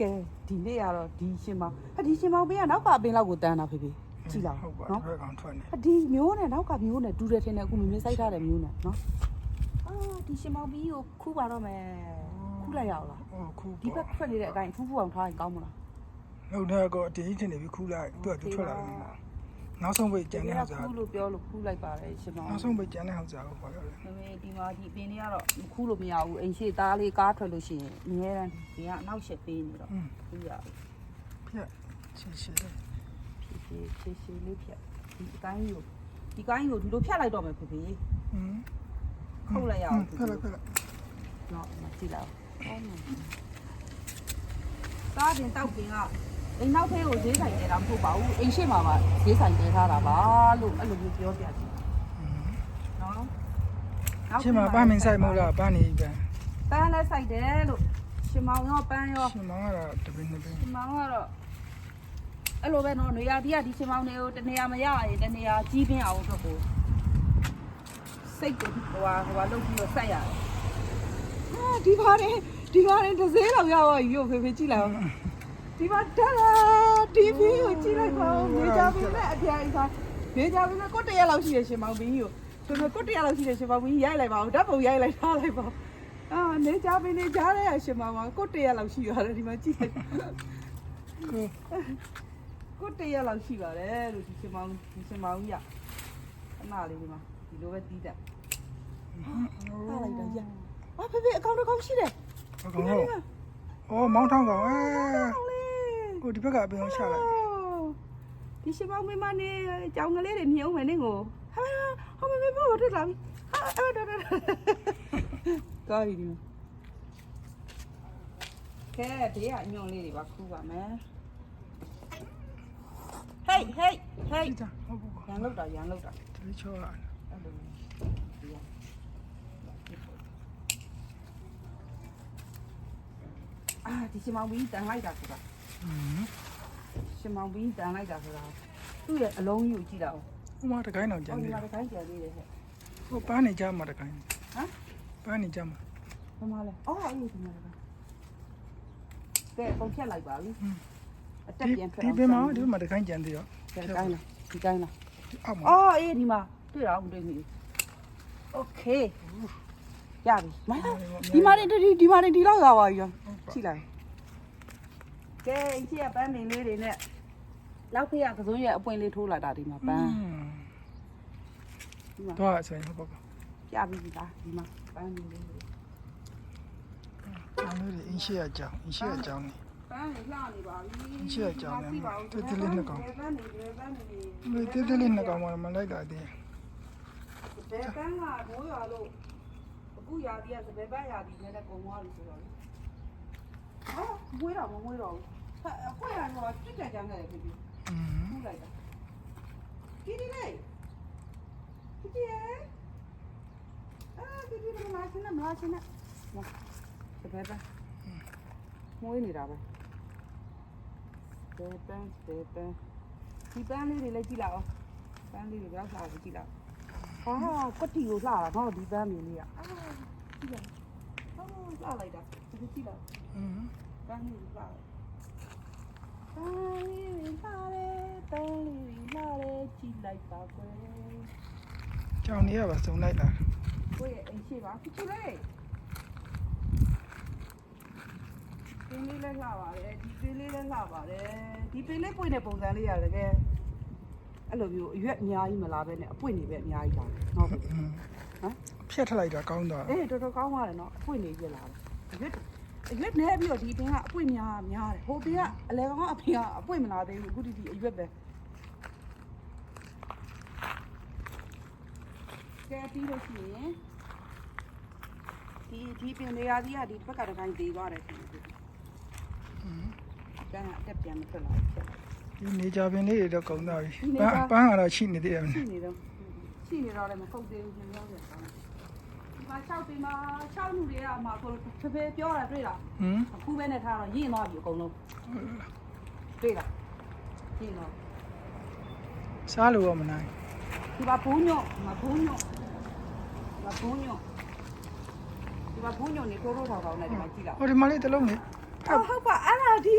ကဲဒီနေ့ကတော့ဒီရှင်မောင်ဟာဒီရှင်မောင်ပင်ကနောက်ကအပင်လောက်ကိုတန်းတာဖေဖေကြည့်လောက်ဟုတ်ပါနော်ဘယ်ကောင်ထွက်နေဟာဒီမျိုးနဲ့နောက်ကမျိုးနဲ့ဒူတယ်ထင်တယ်အခုမင်းစိုက်ထားတယ်မျိုးနဲ့နော်အာဒီရှင်မောင်ပင်ကိုခူးပါတော့မယ်ခူးလိုက်ရအောင်လားဟောခုဒီဘက်ထွက်နေတဲ့အတိုင်းဖူးဖူးအောင်ထားရင်ကောင်းမလားလောက်တဲ့ကောအတင်းကြီးတင်နေပြီခူးလိုက်သူကသူထွက်လာတယ် နောက်ဆုံးပိတ်ကျန်တဲ့ဟာစားခုလို့ပြောလို့ခုလိုက်ပါတယ်ရှင်မောင်နောက်ဆုံးပိတ်ကျန်တဲ့ဟာစားကိုခေါ်ရတယ်မမေဒီမှာဒီပင်လေးကတော့ခုလို့မရဘူးအိမ်ရှိသားလေးကားထွက်လို့ရှိရင်အများကြီးဒီကအနောက်ရှက်ပေးနေတော့ပြီးရဖြတ်ချေချေဖြတ်ဖြတ်ချေချေလေးဖြတ်ဒီအကိုင်းကိုဒီကိုင်းကိုဒီလိုဖြတ်လိုက်တော့မယ်ဖေဖေอืมခုတ်လိုက်ရအောင်ဖြတ်လိုက်ဖြတ်လိုက်တော့မကြည့်လောက်ကားတင်တောက်တင်က အိမ်နောက်ဖေးကိုဈေးဆိုင်နေတာမဟုတ်ပါဘူးအိမ်ရှိမှာပါဈေးဆိုင်တင်ထားတာပါလို့အဲ့လိုမျိုးပြောပြစီနော်ချင်းမှာပန်းမင်းဆိုင်မဟုတ်လားပန်းနေပဲပန်းလည်းဆိုင်တယ်လို့ရှင်မောင်ရောပန်းရောရှင်မောင်ကတော့တပင်းတပင်းရှင်မောင်ကတော့အဲ့လိုပဲနော်နေရာဒီကဒီရှင်မောင်တွေကိုတနေရာမရရင်တနေရာကြီးပင်းအောင်အတွက်ကိုစိတ်ကိုဟိုဟာဟိုဟာလုပ်ပြီးတော့ဆက်ရတယ်ဟာဒီပါနေဒီပါနေတစ်စင်းလောက်ရပါပြီကိုဖေဖေကြည့်လိုက်အောင် ဒီပါတက်လာဒီဘီကိုကြည့်လိုက်ပါဦးမေဂျာဘီနဲ့အပြိုင်စားမေဂျာဘီနဲ့ကိုတရက်လောက်ရှိရရှင်မောင်ဘီကိုကျွန်တော်ကိုတရက်လောက်ရှိရရှင်မောင်ဘီရိုက်လိုက်ပါဦးဓာတ်ပုံရိုက်လိုက်ထားလိုက်ပါအာနေဂျာဘီနေကြားရရှင်မောင်ကကိုတရက်လောက်ရှိရတယ်ဒီမှာကြည့်လိုက်ကိုကိုတရက်လောက်ရှိပါတယ်လို့ဒီရှင်မောင်ဒီရှင်မောင်ကြီးကခဏလေးဒီမှာဒီလိုပဲတီးတက်ထားလိုက်တော့ရအာဖေဖေအကောင့်တစ်ကောင်ရှိတယ်အကောင်တော့အော်မောင်းထောင်းကောင်အဲ ကောင်လေးကိုဒီဘက်ကအပင်ကိုချလိုက်ဒီရှင်မောင်မင်းမနေကြောင်ကလေးတွေမြင်အောင်မယ်နင်းကိုဟာဟောမမေဘောထွက်လာပြီဟာအဲ့ဒါဒါကားရီဒီကဲဘေးကအညွန့်လေးတွေပါခူးပါမယ်ဟေးဟေးဟေးဒီတာဟုတ်ပါရန်လောက်တာရန်လောက်တာဒီချောရအဲ့လိုဒီရအာဒီရှင်မောင်ပြီးတန်လိုက်တာဆိုတာอืม ရှင်မောင်ပြီးတန်လိုက်တာဆိုတာသူ့ရဲ့အလုံးကြီးကိုကြည့်တာအောင် ဟိုမှာတကိုင်းတော့ကျန် အော်ဒီ နေ မှာတစ်ခိုင်းကျန်သေးတယ်ဟဲ့ ဟိုပန်းနေကြမှာတကိုင်း ဟမ် ပန်းနေကြမှာ ဘယ်မှာလဲအော်အေးဒီမှာလဲကဲပုံဖြတ်လိုက်ပါပြီအတက် ဒီ ပြန်ထွက် ဒီပင်မှာဒီမှာတကိုင်းကျန်သေးရော ကဲကိုင်းလားဒီကိုင်းလား အောက်မှာ အော်အေးဒီမှာတွေ့တော့မတွေ့ဘူးโอเคရပြီမဒီမှာဒီဒီမှာဒီလောက်ရပါပြီကြည့်လိုက် ကဲအချင်းကပန်းနေလေးတွေနဲ့လောက်ခေတ်ကကစုံရဲ့အပွင့်လေးထိုးလာတာဒီမှာပန်းဒီမှာတော့ဆိုရင်ဟုတ်ပါကပြပြီးပြီလားဒီမှာပန်းနေလေးတွေအားလုံးအင်းရှိရကြောင်းအင်းရှိရကြောင်းနေပန်းနေလှနေပါပြီရှိရကြောင်းနဲ့တူတူလေးနှစ်ကောင်ပန်းနေတယ်ပန်းနေတယ်ဒီတေးသေးလေးနှစ်ကောင်မှမလိုက်တာသေးဘယ်ပန်းကမိုးရွာလို့အခုရာသီကဘယ်ပန်းရာသီနဲ့လည်းကုန်သွားပြီဆိုတော့လေဟာမွေးတော့မမွေးတော့ဘူး အခုရတော့ပြစ်ကြကြမ်းတယ်ပြီဟူလိုက်တာကြည့်ဒီလေကြည့်ရဲ့အာဒီဒီမလာစနမလာစနမစပယ်ပါမွေးနေတာပဲတေပန်းတေပန်းဒီပန်းလေးတွေလည်းကြည့်လိုက်အောင်ပန်းလေးတွေကြောက်စားကိုကြည့်လိုက်အာကွက်တီကိုလှတာတော့ဒီပန်းမျိုးလေးကအာကြည့်လိုက်အော်လှလိုက်တာဒီကြည့်လိုက်အင်းပန်းလေးကိုလှတာ ယ်ပန်းလေးလှတယ်ပန်းလေးလှတယ်ကြည့်လိုက်ပါကွယ်ကြောင်းနေရပါစုံလိုက်တာကိုယ့်ရဲ့အိမ်ရှိပါဖြစ်ချလေပင်းလေးလည်းလှပါတယ်ဒီပင်းလေးလည်းလှပါတယ်ဒီပင်းလေးပွင့်တဲ့ပုံစံလေးရတယ်ကဲအဲ့လိုမျိုးအရွက်အများကြီးမလာပဲနဲ့အပွင့်နေပဲအများကြီးလာတယ်ဟုတ်ပြီอืมဟမ်ဖြတ်ထလိုက်တာကောင်းတော့အေးတော်တော်ကောင်းပါတယ်နော်အပွင့်နေပြလာတယ်အရွက် အရွက်နဲပြီးတော့ဒီပင်းကအပွင့်များများတယ်ဟိုပင်းကအလဲကောင်အဖေကအပွင့်မလာသေးဘူးအခုဒီဒီအရွက်ပဲကဲပြီးလို့ရှိရင်ဒီဒီပင်နေရာကြီးကဒီဘက်ကတစ်ခိုင်းသေးသွားတယ်ခင်ဗျာอืมကဲအတက်ပြန်မထွက်လာဘူးဖြစ်လာဒီနေကြပင်လေးတွေတော့ကောင်းတော့ပြီဒီနေပကြန်းပန်းကတော့ရှိနေသေးတယ်ရှိနေတော့ရှိနေတော့လည်းမဟုတ်သေးဘူးညောင်းပြန်ကောင်းဒီ မှာ၆ပင်မှာ၆လူတွေကမှကိုဖဖေပြောတာတွေ့လားဟမ်အခုပဲနဲ့ထားတော့ရင့်သွားပြီအကုန်လုံးတွေ့လားရင့်တော့စားလို့ရမနိုင်ဒီမှာဘူးညော့မဘူးညော့မဘူးညော့ဒီမှာဘူးညော့နေထိုးထိုးထောင်ထောင်နဲ့ဒီမှာကြည့်လားဟိုဒီမလေးတစ်လုံးနေဟုတ်ဟုတ်ပါအဲ့ဒါဒီ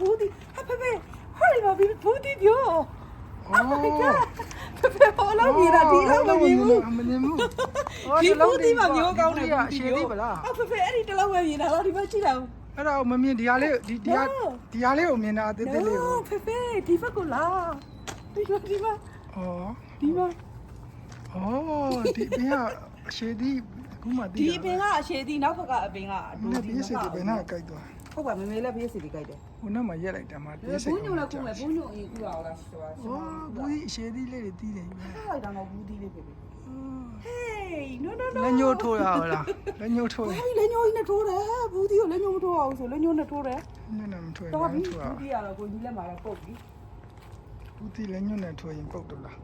ဘူးဒီဟာဖေဖေဟာဒီမှာဘူးဒီပြောအော် ဖေဖေဟောလို့မြင်တာဒီလောက်မမြင်ဘူးမမြင်ဘူးဒီဘူးဒီမှာမျိုးကောင်းတယ်အရှိသေးပလားအဖေဖေအဲ့ဒီတလောက်ပဲမြင်တာတော့ဒီမှာကြည့်လိုက်အောင်အဲ့ဒါကိုမမြင်ဒီဟာလေးဒီဒီဟာဒီဟာလေးကိုမြင်တာအသေးသေးလေးကိုဖေဖေဒီဘက်ကိုလာဒီမှာဒီမှာအော်ဒီမှာအော်ဒီဘင်းကအရှိသေးအခုမှသိဒီအပင်ကအရှည်ဒီနောက်ဘက်ကအပင်ကအဒီဘေးစစ်ဒီဘင်းကကြိုက်သွား ဟုတ်ပါမမေလည်းဘေးစီဒီကြိုက်တယ်ဟိုနောက်မှရက်လိုက်တယ်မှာဘေးစစ်ဘူးညုံလည်းကုမယ်ဘူးညုံအရင်ကုရအောင်လားဆိုတော့အော်ဘူးကြီးအရှိသေးလေးတွေတီးတယ်လိုက်တာတော့ဘူးဒီလေးဖေဖေ Hey no no no လက်ညှိုးထိုးရအောင်လားလက်ညှိုးထိုးဘာလဲညိုကြီးနဲ့ထိုးတယ်ဘူးဒီကိုလက်ညိုမထိုးအောင်ဆိုလက်ညိုနဲ့ထိုးတယ်ညနေမထိုးရင်တော့မပြီထိုးရဘူးဒီကတော့ကိုကြီးလက်မှာလည်းပုတ်ပြီဘူးတီလက်ညှိုးနဲ့ထိုးရင်ပုတ်တော့လား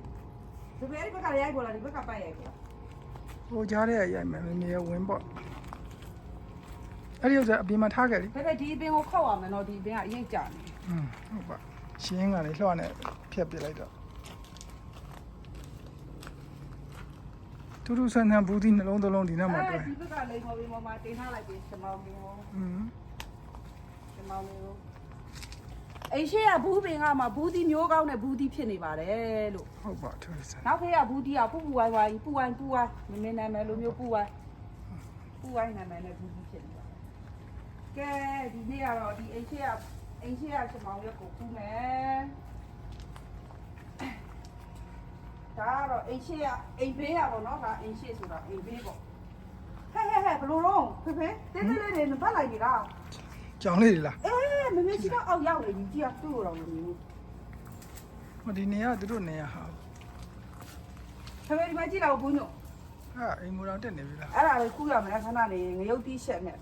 ဖေဖေဒီဘက်ကရိုက်ပေါ်လာဒီဘက်ကပတ်ရိုက်ပေါ်လာဟိုကြားထဲကရိုက်မယ်မမေဝင်းပေါ့ အဲ့ဒီဥစ္စာအပြင်မှာထားခဲ့လေ ဖေဖေဒီအပင်ကိုခောက်ရမယ်နော်ဒီအပင်ကအရင်ကြာနေ อืมဟုတ်ပါရှင်းကလည်းလှော့နဲ့ဖြတ်ပစ်လိုက်တော့တူတူဆန်းဆန်းဘူးတီနှလုံးသလုံးဒီနောက်မှာတွဲ ဒီဘက်ကလိမ်မော်ပြီးမော်မှာတင်ထားလိုက်ပြီးရှမောင်းပြီးမော် อืม ရှမောင်းလေးကိုအိရှိကဘူးပင်ကမှဘူးဒီမျိုးကောင်းတဲ့ဘူးဒီဖြစ်နေပါတယ်လို့ ဟုတ်ပါတူတူဆန်း နောက်ဖေးကဘူးဒီကပူပူဝိုင်းဝိုင်းပူဝိုင်းပူဝိုင်းမင်းနာမည်လိုမျိုးပူဝိုင်းပူဝိုင်းနာမည်နဲ့ဘူးဒီဖြစ်နေပါတယ် ေ ကဲဒီနေ့ကတော့ဒီအိရှိကအိရှိကရှမောင်းရက်ကိုပူမယ်ဒါကတော့အိရှိကအိမ်ဘေးရပါတော့ဒါအိရှိဆိုတာအိမ်ဘေးပေါ့ဟဲ့ဟဲ့ဟဲ့ဘလို့တော့ဖေဖေတင်းတင်းလေးတွေပတ်လိုက်ပြီလားကြောင်လေးတွေလားအေးမမေကြီးတော့အောက်ရောက်နေပြီကြည့်ရသူ့ကိုတော့မမြင်ဘူးဟိုဒီနေရသူတို့နေရဟာဖေဖေဒီမှာကြည့်တော့ဘူးညို့ဟာအိမ်မူတော်တက်နေပြီလားအဲ့ဒါလေးခုရမယ်ခဏနေငရုတ်တီးရှက်နဲ့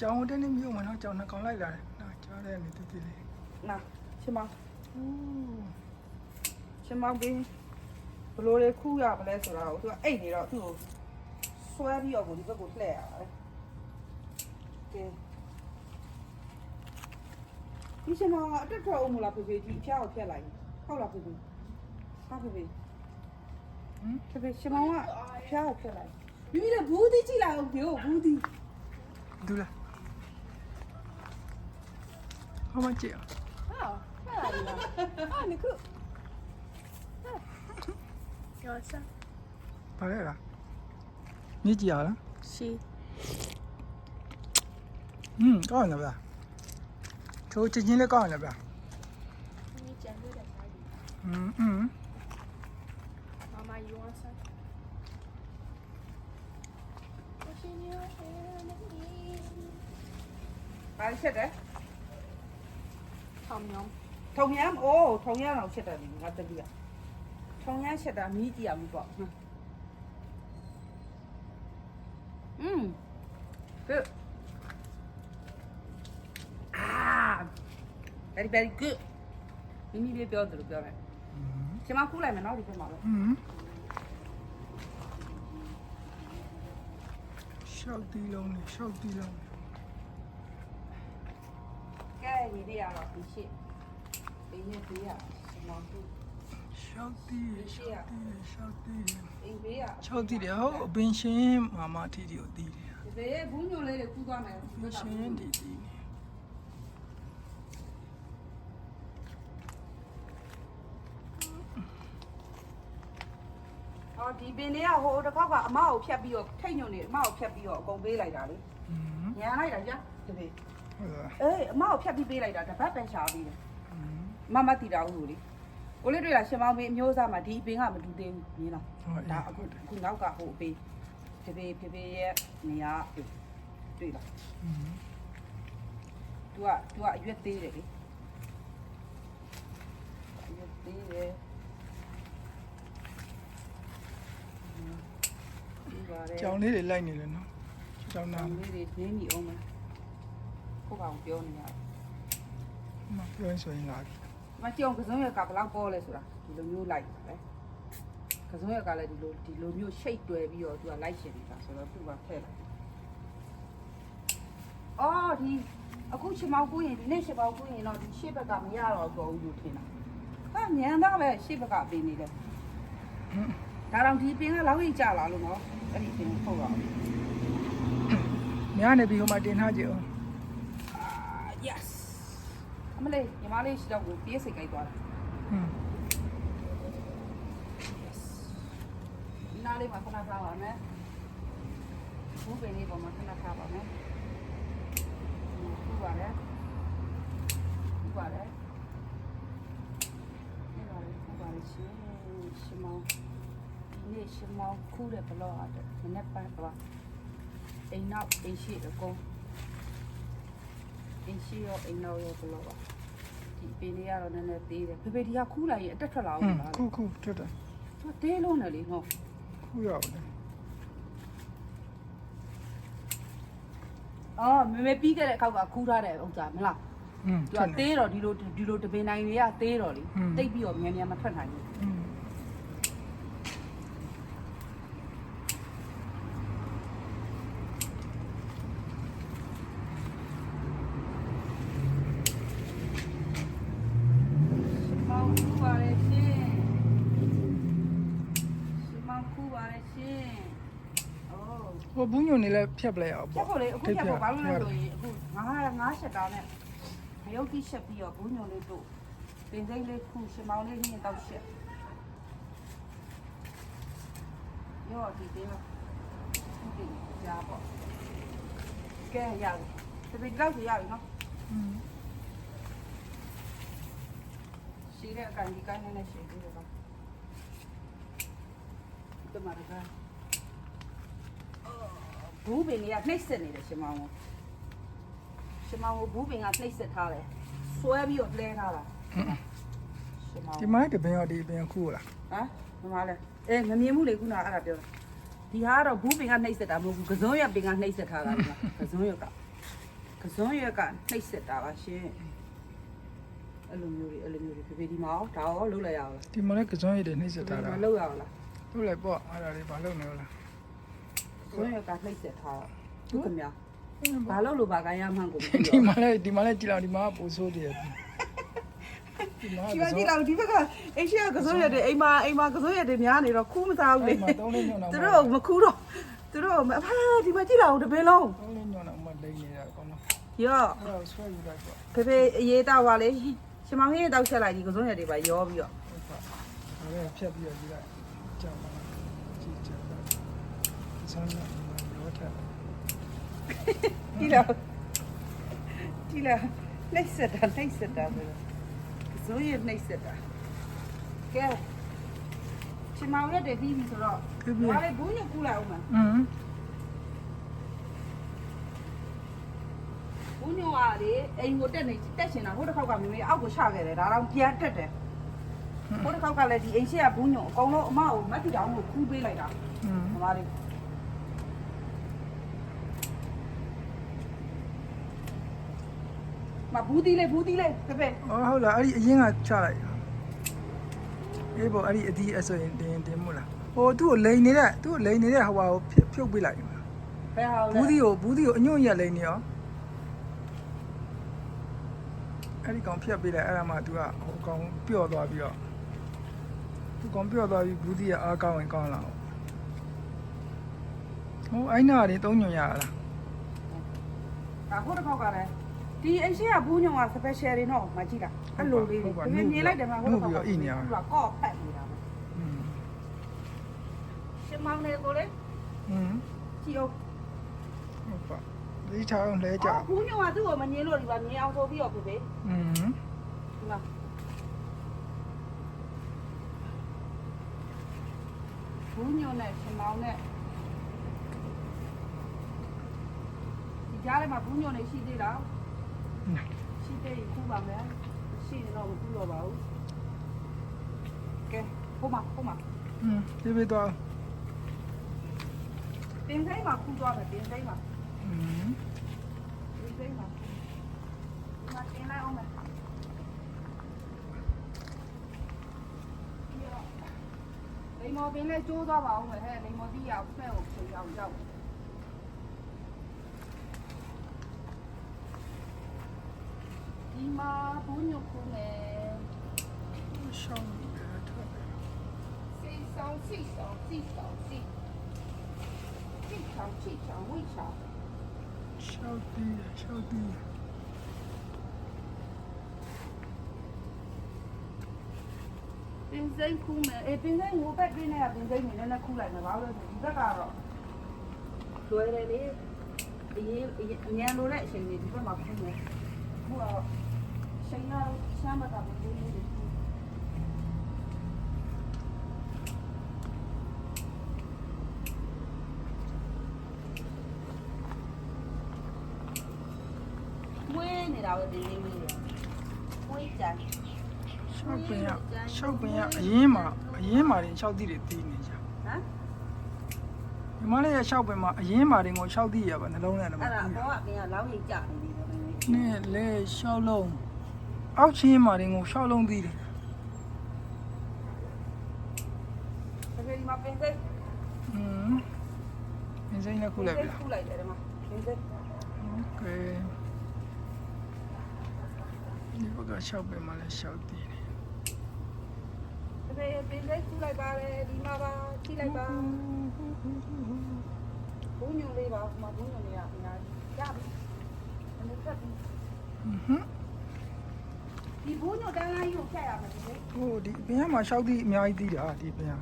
ကြောင်တက်နေမြို့မှာတော့ကြောင်နှကောင်လိုက်လာတယ်နော်ကြားတဲ့နေတူတူလေးနာချင်မအိုးချင်မဘင်းဘလို့လေခုရမလဲဆိုတော့သူကအိတ်နေတော့သူ့ကိုဆွဲပြီးတော့ကိုဒီဘက်ကိုလှည့်ရပါတယ်ကဲဒီချင်မအတက်ထွက်အောင်မလားဖေဖေကြီးဖျားကိုဖျက်လိုက်ဟုတ်လားဖေဖေဟုတ်ဖေဖေဟမ်ဖေဖေချင်မကဖျားကိုဖျက်လိုက်မိမိလည်းဘူးတီးကြည့်လိုက်အောင်ပြောဘူးတီး ဒူလားဟောမကြည့်အောင် Oh, hello. Ah, Niku. Yosa. ဘာလဲလားမြည်ကြည့်ရလား She. ဟွန်းကောင်းတယ်ဗျာချိုးချင်းချင်းလေးကောင်းတယ်ဗျာ Ni jangan dah tadi. อืมอืม Mama, you want some? Pushing your hand in. 还有吃的？汤面。汤面哦，汤面上吃的，你看这里啊，汤面吃的米鸡也没包。嗯，这啊，very very good，你米面标准了，表妹。先把过来嘛，哪里不忙了？嗯。小地龙，小地龙。 က်တီလုံးနဲ့ရှောက်တီလုံးနဲ့ကဲညီလေးရတော့ဒီရှစ်ဒီနေ့ဒီရကျွန်တော်တို့ရှောက်တီရှောက်တီရှောက်တီအိမ်ဘေးကရှောက်တီတယ်ဟုတ်အပင်ရှင်မာမထီတီကိုတီးတယ်ဒီဘေးဘူးညိုလေးတွေခူးသွားမယ်အပင်ရှင်တီတီနေအော်ဒီပင်လေးကဟိုတစ်ခေါက်ကအမကိုဖြတ်ပြီးတော့ထိတ်ညွန့်နေအမကိုဖြတ်ပြီးတော့အကုန်ပေးလိုက်တာလေอืมညာလိုက်တာကြာဒီဘေးဟုတ်လား အေးအမကိုဖြတ်ပြီးပေးလိုက်တာတပတ်ပဲရှာပြီးတယ်အမမတီတာဘူးလေကိုလေးတွေ့တာရှင်မောင်းပေးအမျိုးသားမှာဒီအပင်ကမတူသေးဘူးမြင်လားဒါအခုအခုနောက်ကဟိုအပင်ဖေဖေဖေဖေရဲ့နေရာတွေ့လားသူကသူကအရွက်သေးတယ်လေအရွက်သေးတယ်ကြောင်လေးတွေလိုက်နေတယ်နော်ကြောင်နာလေးတွေနင်းနေအောင်မလား ကိုကောင်ပြောနေရတယ်မပြောရင်ဆိုရင်လာပြီမကြုံကစုံရကဘလောက်ပေါ်လဲဆိုတာဒီလိုမျိုးလိုက်ပါပဲကစုံရကလည်းဒီလိုဒီလိုမျိုးရှိတ်တွယ်ပြီးတော့ तू ကလိုက်ရှင်နေတာဆိုတော့သူ့ကထည့်လိုက်အော်ဒီအခုချမောက်ကူးရင်ဒီနေ့ချမောက်ကူးရင်တော့ဒီရှေ့ဘက်ကမရတော့တော့ဘူးလို့ထင်တာဟာညံတော့ပဲရှေ့ဘက်ကပင်နေတယ်ဟွန်းဒါတော့ဒီပင်ကလောက်ကြီးကြလာလို့နော်အဲ့ဒီပင်ကိုထုတ်တော့များနေပြီဟိုမှာတင်ထားကြည့်အောင် yes အမလေးညီမလေးရှိတော့ကိုပြေးစိတ်ကြိုက်သွားတာอืมဒီနားလေးမှာခဏထားပါမယ်ဘူးပင်လေးပေါ်မှာခဏထားပါမယ်ဟုတ်ပါတယ်ဟုတ်ပါတယ်ဟုတ်ပါတယ်ဟုတ်ပါတယ်ရှင်ရှင်မောင်ဒီနေ့ရှင်မောင်ခူးတဲ့ဘလော့အတွက်မနေ့ပိုင်းပါအိမ်နောက်အိမ်ရှိအကုန် အိမ်ရှိရောအိမ်နောက်ရောဘလော့ပါဒီပင်လေးကတော့နည်းနည်းသေးတယ်ဖေဖေဒီကခူးလိုက်ရင်အတက်ထွက်လာအောင် อืม လား ခုခုထွက်တယ် သူတဲလုံးတယ်လေနော် ခုရောက်တယ် အော်မမေပြီးခဲ့တဲ့အောက်ကခူးထားတဲ့ဥစ္စာမလား อืม သူ ထွ က က်နေ သေးတော့ဒီလိုဒီလိုတပင်နိုင်တွေကသေးတော့လေ อืม တိတ်ပြီးတော့မြန်မြန်မထွက်နိုင်ဘူး อืม ဟိုဘူးညွန်နေလဲဖြတ်ပလိုက်အောင်ဖြတ်ဖို့လေအခုဖြတ်ဖို့ဘာလို့လဲဖြတ်ဆိုရင်အခုငါးငါးချက်တောင်းနဲ့မယုတ်တိချက်ပြီးတော့ဘူးညုံလေးတို့ပင်စိမ့်လေးခူးရှင်မောင်လေးညင်တော့ချက်ရောဒီတင်းလားဒီကြားပေါ့ကဲရပြီဒီလောက်ကြီးရပြီနော်อืมရှိတဲ့အကန်ဒီကန်နဲ့ရှိသေးတယ်ပါဒီမှာက ဘူးပင်ကနှိမ့်ဆက်နေတယ်ရှင်မောင်ရှင်မောင်ကိုဘူးပင်ကနှိမ့်ဆက်ထားတယ်ဆွဲပြီးတော့လဲထားတာရှင်မောင်ဒီမိုင်းတပင်ရောဒီပင်ခုလားဟမ်မမလဲအေးမမြင်ဘူးလေခုနအဲ့ဒါပြောတာဒီဟာကတော့ဘူးပင်ကနှိမ့်ဆက်တာမဟုတ်ဘူးကစုံရက်ပင်ကနှိမ့်ဆက်ထားတာကကစုံရက်ကကစုံရက်ကနှိမ့်ဆက်တာပါရှင်အဲ့လိုမျိုးတွေအဲ့လိုမျိုးတွေဖေဖေဒီမှာဒါရောလုံးလိုက်ရအောင်လားဒီမှာလည်းကစွန်းရည်တွေနှိမ့်ဆက်ထားတာမလုပ်ရအောင်လားတို့လည်းပေါ့အဲ့ဒါလေးဘာလုပ်နေလဲ ဆိုရင်ကနှိမ့်ဆက်ထားတာသူကမြဘာလို့လို့ဘာကရမှန်းကိုမသိဒီဘူးမှာလည်းဒီမှာလည်းကြည်လောက်ဒီမှာကပိုဆိုးတယ်ဒီမှာဒီမှာကြည့်လောက်ဒီဘက်ကအိမ်ရှိကကစိုးရက်တွေအိမ်မှာအိမ်မှာကစိုးရက်တွေများနေတော့ခူးမစားဘူးလေအဲ့မှာသုံးလေးညွန့်တော့သူတို့မခူးတော့သူတို့အဖာဒီမှာကြည့်လောက်တပင်းလုံးသုံးလေးညွန့်တော့မှလိမ့်နေတာကောင်းတော့ရော့အဲ့ဒါဆွဲယူလိုက်ပေါ့ဖေဖေအရေးတောက်ပါလေရှင်မောင်ဟင်းတောက်ချက်လိုက်ဒီကစိုးရက်တွေပါရောပြီးတော့ဟုတ်ပါဒါလည်းဖြတ်ပြီးတော့ယူလိုက်ကြောက်ပါကြည့်ချက်ပါ စမ်းရရောထက် ဒီလောက်ဒီလောက်နှိမ့်ဆက်တာနှိမ့်ဆက်တာဆိုတော့ကစိုးရက်နှိမ့်ဆက်တာကဲရှင်မောင်ရက်တွေပြီးပြီဆိုတော့ဘာလဲဘူးညကူလာအောင်မ อืม ဦးညောကလေအိမ်ကိုတက်နေတက်ရှင်တာဟိုတစ်ခေါက်ကမမေအောက်ကိုချခဲ့တယ်ဒါတော့ပြန်တက်တယ်ဟိုတစ်ခေါက်ကလည်းဒီအိမ်ရှိကဘူးညောအကုန်လုံးအမကိုမတ်တီတောင်ကိုခူးပေးလိုက်တာ อืม မမလေး မဘူးတီးလေးဘူးတီးလေးဖေဖေအော်ဟုတ်လားအဲ့ဒီအရင်ကချလိုက်အေးပေါ့အဲ့ဒီအဒီအဆိုရင်တင်တင်မို့လားဟိုသူ့ကိုလိန်နေတဲ့သူ့ကိုလိန်နေတဲ့ဟိုဟာကိုဖြုတ်ဖြုတ်ပေးလိုက်ဘယ်ဟာလဲဘူးဒီကိုဘူးဒီကိုအညွန့်ရက်လိန်နေရောအဲ့ဒီကောင်ဖြတ်ပေးလိုက်အဲ့ဒါမှ तू ကဟိုကောင်ပျော့သွားပြီးတော့သူကောင်ပျော့သွားပြီးဘူးဒီကအားကောင်းရင်ကောင်းလာအောင်ဟိုအဲ့နာတွေသုံးညွန့်ရလားဒါဟိုတစ်ခေါက်ကလည်း ဒီအရှိကဘူးညုံက special တွေနော်မကြည့်တာအဲ့လိုလေးတွေဟုတ်ပါဘူးမြင်လိုက်တယ်မှာဟုတ်ပါဘူးဟုတ်ပြီးတော့အိနေရဟုတ်လားကော့ဖတ်နေတာပဲရှင်းမောင်းနေကိုလေဟွန်းကြည့်အောင်ဟုတ်ပါဒီချောင်းလဲကြဘူးညုံကသူ့ကိုမမြင်လို့ဒီပါမြင်အောင်ဆိုပြီးတော့ကိုပဲဟွန်းဒီမှာဘူးညုံနဲ့ရှင်းမောင်းနဲ့ဒီကြားထဲမှာဘူးညုံနေရှိသေးတာ ရှိသေးရင်ခုပါမယ်ရှိရင်တော့မခုတော့ပါဘူးကဲဟိုမှာဟိုမှာ อืมဒီပေးတော့ တင်စိမ့်မှာခုသွားမယ်တင်စိမ့်မှာ อืม တင်စိမ့်မှာဒီမှာတင်လိုက်အောင်မယ်လိမ္မော်ပင်နဲ့ကျိုးသွားပါအောင်မယ်ဟဲ့လိမ္မော်တီးရအောင်ဖဲ့ကိုချိန်အောင်ရောက် ဒီမှာဘုံညုတ်ခုနဲ့ရှောင်းနေတာထွက်တယ်စိတ်ဆောင်စိတ်ဆောင်စိတ်ဆောင်စိတ်စိတ်ဆောင်စိတ်ဆောင်ဝိချာရှောင်းပြီးရှောင်းပြီးပင်စိမ်ခုမယ်အေးပင်စိမ်ငိုဘက်တွင်းနဲ့ကပင်စိမ်နေနဲ့ခုလိုက်မယ်ဘာလို့လဲဆိုဒီဘက်ကတော့လွယ်တယ်လေအေးအញ្ញံလိုတဲ့အချိန်ကြီးဒီဘက်မှာခုမယ်ခုတော့ ချိန်ရရှမ်းမတာပင်စိမ့်လေးတွေခူးဝေးနေတာပဲပင်စိမ့်လေးတွေဝေးကြတယ်ရှောက်ပင်ရရှောက်ပင်ရအရင်မှာအရင်မှာတင်ရှောက်သီးတွေတီးနေကြဟမ်ဒီမလေးရရှောက်ပင်မှာအရင်မှာတင်ကိုရှောက်သီးရပါနှလုံးထဲမှာအဲ့ဒါအပေါ်ကပင်ကလောင်းရိပ်ကြနေပြီတော့နည်းနည်းနဲ့လေရှောက်လုံး အောက်ချင်းမှာတင်ကိုရှောက်လုံးသီးတယ် တကယ်ဒီမှာပင်စိတ် อืมအင်းစိမ့်နဲ့ခုလိုက်ပြီလား ခုလိုက်တယ်ဒီမှာပင်စိတ် โอเคဒီဘက်ကရှောက်ပင်မှာလည်းရှောက်သီးတယ် တကယ်ပင်စိတ်ခုလိုက်ပါလေဒီမှာပါကြည့်လိုက်ပါဘုံညုံလေးပါဟိုမှာဘုံညုံလေးကအများကြီးရပြီအနေဖြတ်ပြီး อือဟမ် ဒီဘုံညုံတန်းလိုင်းကိုဖြတ်ရမှာဒီလေဟိုဒီပင်ကမှာရှောက်သီးအများကြီးသီးတာဒီပင်က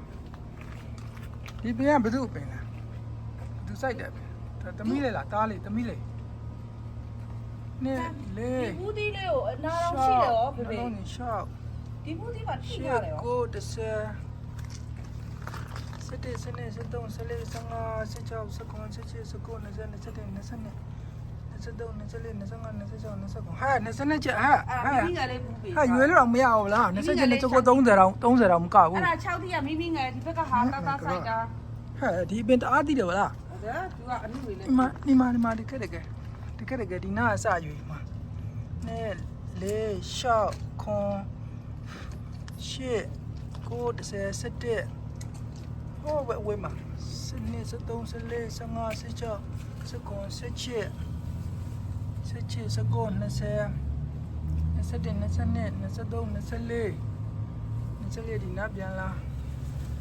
ဒီပင်ကဘယ်သူ့ပင်လဲဘယ်သူစိုက်တယ်ပင်ဒါသမီးလေလားတားလေသမီးလေနဲ့လေဒီဘူးသီးလေးကိုအနာတော့ရှိတယ်ရောဖေဖေလုံးနေရှောက်ဒီဘူးသီးမှာထိရှရစ်တယ်ရောကိုတစ်ဆယ်စက်တဲ့စနေစတုံးစလေးစငါစချောက်စကွန်စချေစကုနဇန်စတဲ့နစနေစတုံးနစလေးန 23 24 25 26 27ဟာ20ကျဟာအာမိမိကလေးမူပေးဟာရွေးလို့တော့မရဘူးလား20ကျနဲ့ချက်ကို30တောင်30တောင်မကဘူးအဲ့ဒါ6တိကမိမိငယ်ဒီဘက်ကဟာကာကာဆိုင်တာဟဲ့ဒီအပင်တအားတိတယ်ဗလားဟုတ်တယ်သူကအမှုဝင်နေမဒီမဒီမတကယ်တကယ်တကယ်တကယ်ဒီနာအစရွေးမှာနဲလေးရှောက်ခွန်ရှစ်ကို10 17ဟိုဝဲဝဲမှာစနေ73 74 75 76 79 77 sẽ chỉ sẽ gồn nó sẽ nó sẽ đến nó sẽ nện nó sẽ đông nó sẽ lê nó sẽ lê đi nắp giá là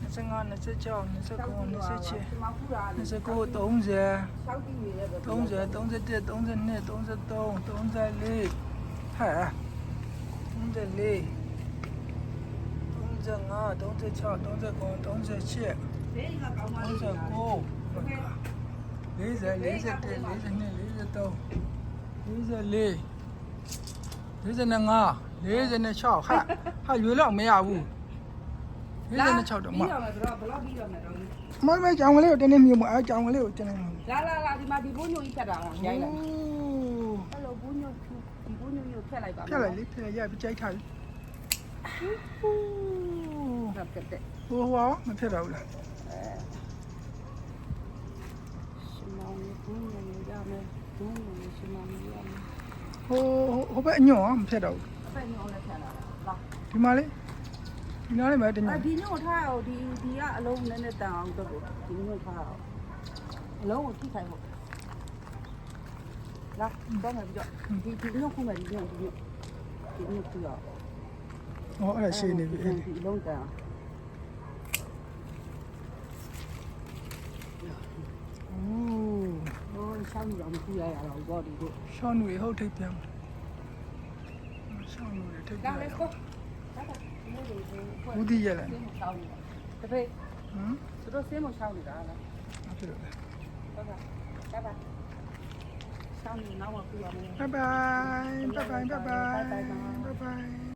nó sẽ ngon nó sẽ tròn nó sẽ gồn nó sẽ chỉ nó sẽ cô tống giá tống giá tống giá tiền tống giá nện tống giá tông tống giá lê hả tống giá lê tống giá ngon, tống giá tròn tống giá gồn tống giá chỉ tống giá cô lấy ra lấy ra tiền lấy ra nện lấy ra tông 44 45 46ဟာဟာရွေးတော့မရဘူး46တော့မပြီးတော့မယ်ဆိုတော့ဘလောက်ပြီးတော့မယ်တော့မမကြောင်ကလေးကိုတင်းနေမြုံမအဲကြောင်ကလေးကိုတင်းနေမြုံလာလာလာဒီမှာဒီဘုံညိုကြီးဖြတ်တာလားရိုက်လိုက်အဲ့လိုဘုံညိုဒီဘုံညိုကြီးကိုဖြတ်လိုက်ပါဖြတ်လိုက်လေဖြတ်လိုက်ရပြီကြိုက်ထားပြီဖြတ်တဲ့ဟိုဟောမဖြတ်တော့ဘူးလားရှင်မောင်ဘုံညိုကြီးရမယ် ဘုံညိုကြီးရှင်မောင်ကြီးရမယ်ဟိုဟိုဘက်အညွန့်မဖြတ်တော့ဘူးအဖက်ညိုလည်းဖြတ်လာလာဒီမှာလေဒီနားလေးမှာတင်းညွအန့်ဒီညိုထားအောင်ဒီဒီကအလုံးနည်းနည်းတန်အောင်တော့ဒီညိုထားအောင်အလုံးကိုထိခိုက်ဖို့လာတော့မယ်ပြီးတော့ဒီဒီညိုခုမယ်ဒီညိုဒီညိုဒီညိုခုရအောင်ဟောအဲ့ဒါရှင်းနေပြီအဲ့ဒီဒီလုံးတန်အိုး ဟို ရှောင်းနေအောင်ခုရရတော့ဘောဒီတို့ရှောင်းနွေဟုတ်ထိပ်ပြန်ရှောင်းနွေထိပ်ပြန်လာလေကိုဒါကဒီလိုဘူးဒီရလဲဆင်းမရှောင်းနေတာတပည့်ဟမ်သူတို့ဆင်းမရှောင်းနေတာလားမဖြစ်တော့လဲဟုတ်ကဲ့ဒါပါရှောင်းနေနောက်မှပြရမယ်ဘိုင်ဘိုင်ဘိုင်ဘိုင်ဘိုင်